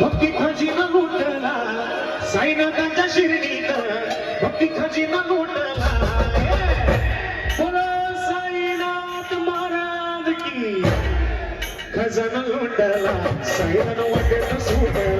भक्ती खजिना लुटला. साईनाथांच्या शिर्डीत भक्ती खजिना लुटला. साईनाथ महाराज की. खजाना लुटला. साईनाथ वाटेत सुटला.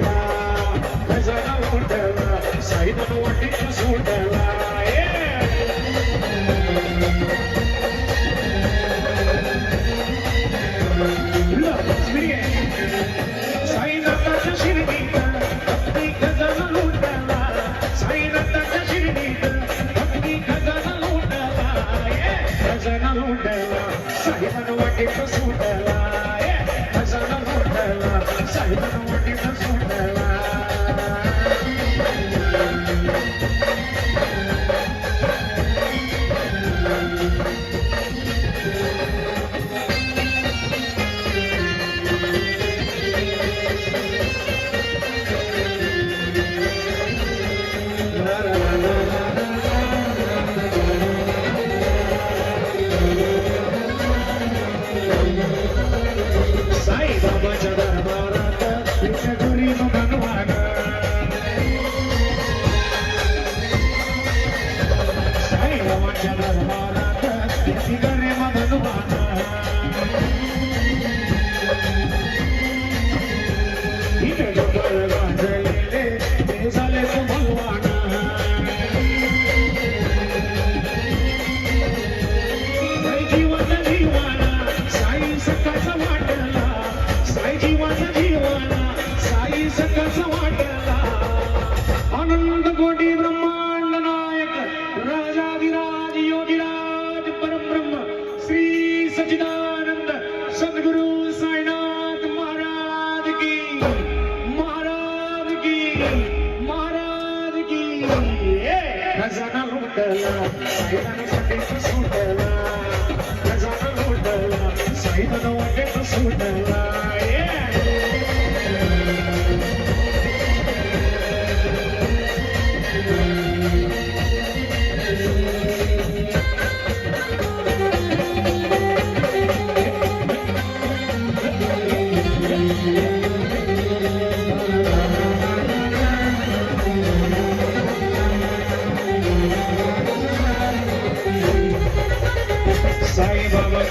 लुटला साईनाथ वाटेत सुटला खजाना लुटला साईनाथ वाटेत सुटला साईबाबाच्या साई वाटला आनंद कोटी ब्रह्मांड नायक राजाधिराज परब्रह्म श्री सचिदानंद सद्गुरु साईनाथ महाराज की महाराज की महाराज की. खजाना लुटला. साईनाथ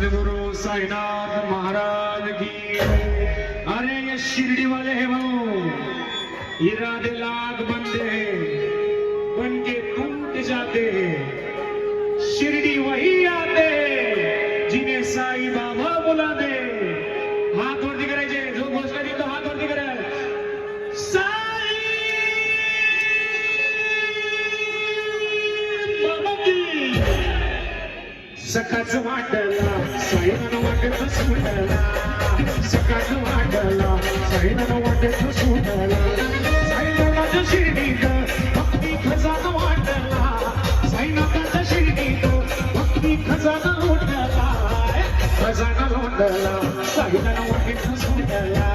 सद्गुरु साईनाथ महाराज की अरे, ये शिरडी वाले हैं वो। इरादे लाख बनते हैं बन के टूट जाते हैं। शिरडी वही सकाळचं वाटला साईनानं वाटत सुटला सकाळचं वाटला साईनानं वाटत सुटला साईनाथाच्या शिर्डीत भक्ती खजाना वाटला साईनाथाच्या शिर्डीत भक्ती खजाना लोटला खजाना लोटला साईनानं वाटत सुटला